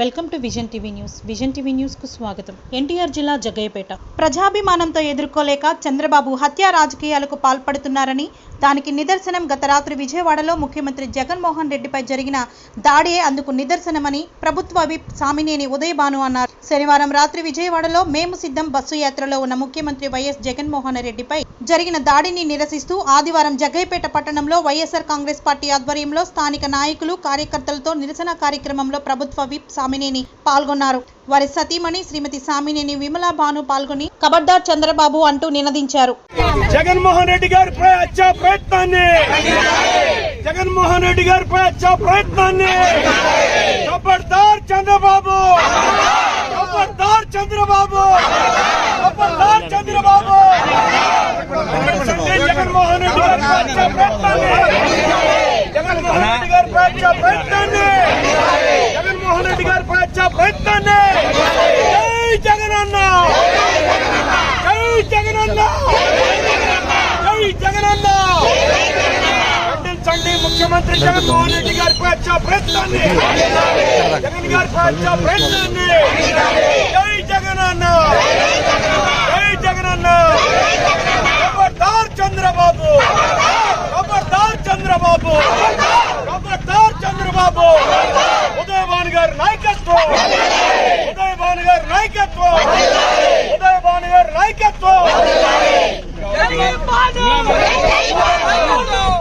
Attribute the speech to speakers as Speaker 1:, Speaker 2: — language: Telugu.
Speaker 1: Welcome to vision TV news. Vision TV న్యూస్కు స్వాగతం. ఎన్టీఆర్ జిల్లా జగ్గయ్యపేట. ప్రజాభిమానంతో ఎదుర్కోలేక చంద్రబాబు హత్యా రాజకీయాలకు పాల్పడుతున్నారని దానికి నిదర్శనం గత రాత్రి విజయవాడలో ముఖ్యమంత్రి జగన్మోహన్ రెడ్డిపై జరిగిన దాడియే అందుకు నిదర్శనమని ప్రభుత్వ విప్ సామినేని ఉదయభాను అన్నారు. శనివారం రాత్రి విజయవాడలో మేము సిద్ధం బస్సు యాత్రలో ఉన్న ముఖ్యమంత్రి వైఎస్ జగన్మోహన్ రెడ్డిపై జరిగిన దాడిని నిరసిస్తూ ఆదివారం జగ్గైపేట పట్టణంలో వైఎస్ఆర్ కాంగ్రెస్ పార్టీ ఆధ్వర్యంలో స్థానిక నాయకులు కార్యకర్తలతో నిరసన కార్యక్రమంలో ప్రభుత్వ విప్ సామినేని పాల్గొన్నారు. వారి సతీమణి శ్రీమతి సామినేని విమలా భాను పాల్గొని కబడ్దార్ చంద్రబాబు అంటూ నినదించారు.
Speaker 2: జగన్మోహన్ రెడ్డి గారిపై ప్రయత్నాన్ని! జగన్మోహన్ రెడ్డి గారిపై ప్రయత్నాన్ని! చంద్రబాబు! చంద్రబాబు ఖబర్దార్ చంద్రబాబు జగన్మోహన్ రెడ్డి గారిపై హత్యా ప్రయత్నాన్ని జగన్మోహన్ రెడ్డి గారిపై హత్యా ప్రయత్నాన్ని జగన్మోహన్ రెడ్డి గారిపై హత్యా ప్రయత్నాన్ని జై జగనన్న జై జగనన్న జై జగనన్న ఖండించండి ముఖ్యమంత్రి జగన్మోహన్ రెడ్డి గారి హత్యా ప్రయత్నాన్ని జగన్ గారి హత్యా ప్రయత్నాన్ని నాయకత్వం! ఉదయభాను గారి నాయకత్వం!